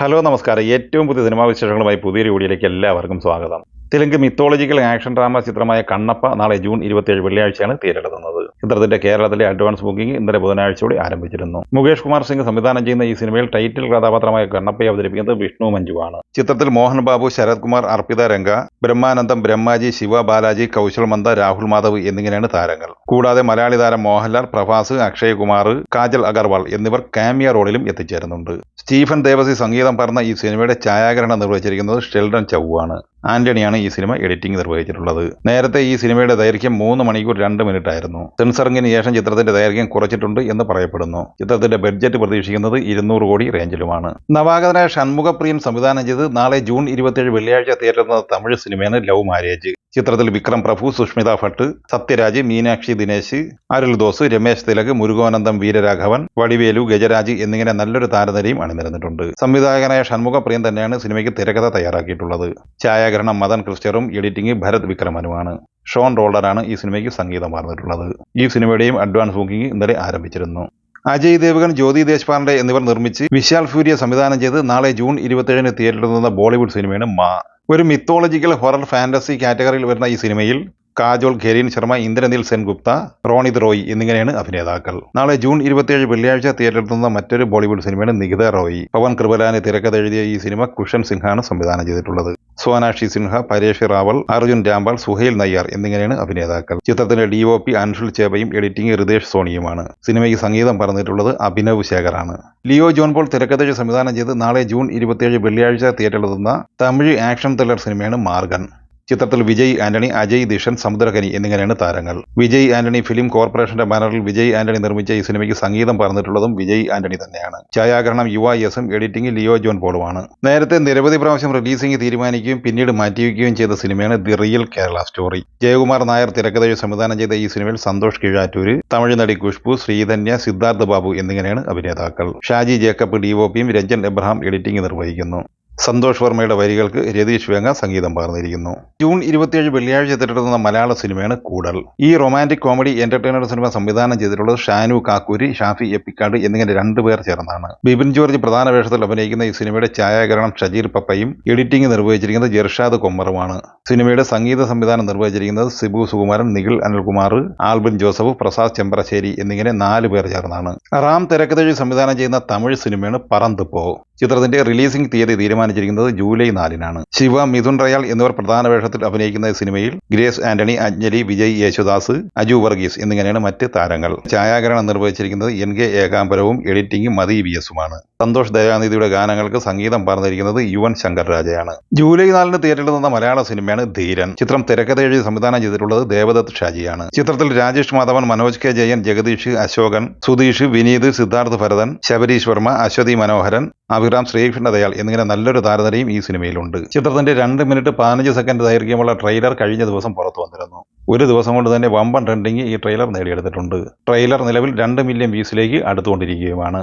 Hello നമസ്കാരം. ഏറ്റവും പുതിയ സിനിമാ വിശേഷങ്ങളുമായി പുതിയൊരു വീഡിയോയിലേക്ക് എല്ലാവർക്കും സ്വാഗതം. തെലുങ്ക് മിത്തോളജിക്കൽ ആക്ഷൻ ഡ്രാമ ചിത്രമായ കണ്ണപ്പ നാളെ ജൂൺ ഇരുപത്തിയേഴ് വെള്ളിയാഴ്ചയാണ് തിയേറ്ററിലെത്തുന്നത് ചിത്രത്തിന്റെ കേരളത്തിലെ അഡ്വാൻസ് ബുക്കിംഗ് ഇന്നലെ ബുധനാഴ്ചയോടെ ആരംഭിച്ചിരുന്നു. മുകേഷ് കുമാർ സിംഗ് സംവിധാനം ചെയ്യുന്ന ഈ സിനിമയിൽ ടൈറ്റിൽ കഥാപാത്രമായ കണ്ണപ്പയെ അവതരിപ്പിക്കുന്നത് വിഷ്ണു മഞ്ജുവാണ്. ചിത്രത്തിൽ മോഹൻ ബാബു ശരത് കുമാർ അർപ്പിത രംഗ ബ്രഹ്മാനന്ദം ബ്രഹ്മാജി ശിവ ബാലാജി കൗശൽ മന്ദ രാഹുൽ മാധവ് എന്നിങ്ങനെയാണ് താരങ്ങൾ. കൂടാതെ മലയാളി താരം മോഹൻലാൽ പ്രഭാസ് അക്ഷയ് കുമാർ കാജൽ അഗർവാൾ എന്നിവർ കാമിയ റോളിലും എത്തിച്ചേരുന്നുണ്ട്. സ്റ്റീഫൻ ദേവസി സംഗീതം പറഞ്ഞ ഈ സിനിമയുടെ ഛായാഗ്രഹണം നിർവഹിച്ചിരിക്കുന്നത് ഷെൽഡൻ ചൗവാണ്. ആന്റണിയാണ് ഈ സിനിമ എഡിറ്റിംഗ് നിർവഹിച്ചിട്ടുള്ളത്. നേരത്തെ ഈ സിനിമയുടെ ദൈർഘ്യം മൂന്ന് മണിക്കൂർ രണ്ട് മിനിറ്റ് ആയിരുന്നു സെൻസറിംഗിന് ശേഷം ചിത്രത്തിന്റെ ദൈർഘ്യം കുറച്ചിട്ടുണ്ട് എന്ന് പറയപ്പെടുന്നു. ചിത്രത്തിന്റെ ബഡ്ജറ്റ് പ്രതീക്ഷിക്കുന്നത് ഇരുന്നൂറ് കോടി റേഞ്ചിലുമാണ്. നവാഗതനായ ഷൺമുഖപ്രിയൻ സംവിധാനം ചെയ്ത് നാളെ ജൂൺ ഇരുപത്തിയേഴ് വെള്ളിയാഴ്ച തിയേറ്ററിൽ തമിഴ് സിനിമയാണ് ലവ് മാരേജ് ചിത്രത്തിൽ വിക്രം പ്രഭു സുഷ്മിത ഭട്ട് സത്യരാജ് മീനാക്ഷി ദിനേശ് അരുൾ ദോസ് രമേശ് തിലക് മുരുകോനന്ദം വീരരാഘവൻ വടിവേലു ഗജരാജ് എന്നിങ്ങനെ നല്ലൊരു താരനിരയും അണിനിരന്നിട്ടുണ്ട്. സംവിധായകനായ ഷൺമുഖ പ്രിയൻ തന്നെയാണ് സിനിമയ്ക്ക് തിരക്കഥ തയ്യാറാക്കിയിട്ടുള്ളത്. ഛായാഗ്രഹണം മദൻ ക്രിസ്റ്ററും എഡിറ്റിംഗ് ഭരത് വിക്രമനുമാണ്. ഷോൺ റോളറാണ് ഈ സിനിമയ്ക്ക് സംഗീതം പറഞ്ഞിട്ടുള്ളത് ഈ സിനിമയുടെയും അഡ്വാൻസ് ബുക്കിംഗ് ഇന്നലെ ആരംഭിച്ചിരുന്നു. അജയ് ദേവഗൻ ജ്യോതി ദേശ്പാണ്ഡെ എന്നിവർ നിർമ്മിച്ച് വിശാൽ ഫൂര്യ സംവിധാനം ചെയ്ത് നാളെ ജൂൺ ഇരുപത്തേഴിന് തിയേറ്ററിൽ നിന്ന ബോളിവുഡ് സിനിമയാണ് മാ. ഒരു മിത്തോളജിക്കൽ ഹൊറർ ഫാന്റസി കാറ്റഗറിയിൽ വരുന്ന ഈ സിനിമയിൽ കാജോൾ ഖെരീൻ ശർമ്മ ഇന്ദ്രനിൽ സെൻഗുപ്ത റോണിത് റോയ് എന്നിങ്ങനെയാണ് അഭിനേതാക്കൾ. നാളെ ജൂൺ ഇരുപത്തിയേഴ് വെള്ളിയാഴ്ച തിയേറ്ററിൽ തിയേറ്ററിലെത്തുന്ന മറ്റൊരു ബോളിവുഡ് സിനിമയാണ് നികിത റോയ്. പവൻ കൃപലാനി തിരക്കഥ എഴുതിയ ഈ സിനിമ കുഷൻ സിംഹാണ് സംവിധാനം ചെയ്തിട്ടുള്ളത്. സോനാക്ഷി സിൻഹ പരേഷ് റാവൽ അർജുൻ രാംപാൽ സുഹേൽ നയ്യാർ എന്നിങ്ങനെയാണ് അഭിനേതാക്കൾ. ചിത്രത്തിന്റെ ഡി ഒ പി അൻഷുൽ ചേബയും എഡിറ്റിംഗ് ഹൃദേഷ് സോണിയുമാണ്. സിനിമയ്ക്ക് സംഗീതം പറഞ്ഞിട്ടുള്ളത് അഭിനവ് ശേഖറാണ്. ലിയോ ജോൺ പോൾ തിരക്കഥയ്ക്ക് സംവിധാനം ചെയ്ത് നാളെ ജൂൺ ഇരുപത്തിയേഴ് വെള്ളിയാഴ്ച തിയേറ്ററിലെത്തുന്ന തമിഴ് ആക്ഷൻ ത്രില്ലർ സിനിമയാണ് മാർഗൻ. ചിത്രത്തിൽ വിജയ് ആന്റണി അജയ് ദിഷൻ സമുദ്രകനി എന്നിങ്ങനെയാണ് താരങ്ങൾ. വിജയ് ആന്റണി ഫിലിം കോർപ്പറേഷന്റെ ബാനറിൽ വിജയ് ആന്റണി നിർമ്മിച്ച ഈ സിനിമയ്ക്ക് സംഗീതം പറഞ്ഞിട്ടുള്ളതും വിജയ് ആന്റണി തന്നെയാണ്. ഛായാഗ്രഹണം യുവ എസും എഡിറ്റിംഗ് ലിയോ ജോൺ പോളുമാണ്. നേരത്തെ നിരവധി പ്രാവശ്യം റിലീസിംഗ് തീരുമാനിക്കുകയും പിന്നീട് മാറ്റിവെക്കുകയും ചെയ്ത സിനിമയാണ് the real Kerala story. Jayakumar Nair തിരക്കഥയിൽ സംവിധാനം ചെയ്ത ഈ സിനിമയിൽ സന്തോഷ് കീഴാറ്റൂര് തമിഴ് നടി ഖുഷ്ബു ശ്രീധന്യ സിദ്ധാർത്ഥ ബാബു എന്നിങ്ങനെയാണ് അഭിനേതാക്കൾ. ഷാജി ജേക്കബ് ഡിഒപിയും രഞ്ജൻ എബ്രഹാം എഡിറ്റിംഗ് നിർവഹിക്കുന്നു. സന്തോഷ് വർമ്മയുടെ വരികൾക്ക് രതീഷ് വേങ്ങ സംഗീതം പകർന്നിരിക്കുന്നു. ജൂൺ ഇരുപത്തിയേഴ് വെള്ളിയാഴ്ച തിരഞ്ഞെടുക്കുന്ന മലയാള സിനിമയാണ് കൂടൽ. ഈ റൊമാന്റിക് കോമഡി എന്റർടൈനർ സിനിമ സംവിധാനം ചെയ്തിട്ടുള്ളത് ഷാനു കാക്കൂരി ഷാഫി എപ്പിക്കാട് എന്നിങ്ങനെ രണ്ടുപേർ ചേർന്നാണ്. ബിപിൻ ജോർജ് പ്രധാന വേഷത്തിൽ അഭിനയിക്കുന്ന ഈ സിനിമയുടെ ഛായാഗ്രഹണം ഷജീർ പപ്പയും എഡിറ്റിംഗ് നിർവഹിച്ചിരിക്കുന്നത് ജർഷാദ് കൊമ്മറുമാണ്. സിനിമയുടെ സംഗീത സംവിധാനം നിർവഹിച്ചിരിക്കുന്നത് സിബു സുകുമാരൻ നിഖിൽ അനിൽകുമാർ ആൽബിൻ ജോസഫ് പ്രസാദ് ചെമ്പ്രശ്ശേരി എന്നിങ്ങനെ നാല് പേർ ചേർന്നാണ്. റാം തിരക്കഥഴി സംവിധാനം ചെയ്യുന്ന തമിഴ് സിനിമയാണ് പറന്ത് പോ. ചിത്രത്തിന്റെ റിലീസിംഗ് തീയതി തീരുമാനിച്ചിരിക്കുന്നത് ജൂലൈ നാലിനാണ്. ശിവ മിഥുൻ റയാൽ എന്നിവർ പ്രധാന വേഷത്തിൽ അഭിനയിക്കുന്ന സിനിമയിൽ ഗ്രേസ് ആന്റണി അഞ്ജലി വിജയ് യേശുദാസ് അജു വർഗീസ് എന്നിങ്ങനെയാണ് മറ്റ് താരങ്ങൾ. ഛായാഗ്രഹണം നിർവഹിച്ചിരിക്കുന്നത് എൻ കെ ഏകാംബരവും എഡിറ്റിംഗും മതി വി എസുമാണ്. സന്തോഷ് ദയാനിധിയുടെ ഗാനങ്ങൾക്ക് സംഗീതം പറഞ്ഞിരിക്കുന്നത് യുവൻ ശങ്കർ രാജയാണ് ജൂലൈ നാലിന് തിയേറ്ററിൽ നിന്ന മലയാള സിനിമയാണ് ധീരൻ. ചിത്രം തിരക്കഥ എഴുതി സംവിധാനം ചെയ്തിട്ടുള്ളത് ദേവദത്ത് ഷാജിയാണ്. ചിത്രത്തിൽ രാജേഷ് മാധവൻ മനോജ് കെ ജയൻ ജഗദീഷ് അശോകൻ സുധീഷ് വിനീത് സിദ്ധാർത്ഥ് ഭരതൻ ശബരീഷ് വർമ്മ അശ്വതി മനോഹരൻ അഭിറാം ശ്രീകൃഷ്ണ ദയാൽ എന്നിങ്ങനെ നല്ലൊരു താരനിരയും ഈ സിനിമയിലുണ്ട്. ചിത്രത്തിന്റെ രണ്ട് മിനിറ്റ് പതിനഞ്ച് സെക്കൻഡ് ദൈർഘ്യമുള്ള ട്രെയിലർ കഴിഞ്ഞ ദിവസം പുറത്തു വന്നിരുന്നു. ഒരു ദിവസം കൊണ്ട് തന്നെ വമ്പൻ ട്രെൻഡിങ് ഈ ട്രെയിലർ നേടിയെടുത്തിട്ടുണ്ട്. ട്രെയിലർ നിലവിൽ രണ്ട് മില്യൺ വ്യൂസിലേക്ക് അടുത്തുകൊണ്ടിരിക്കുകയുമാണ്.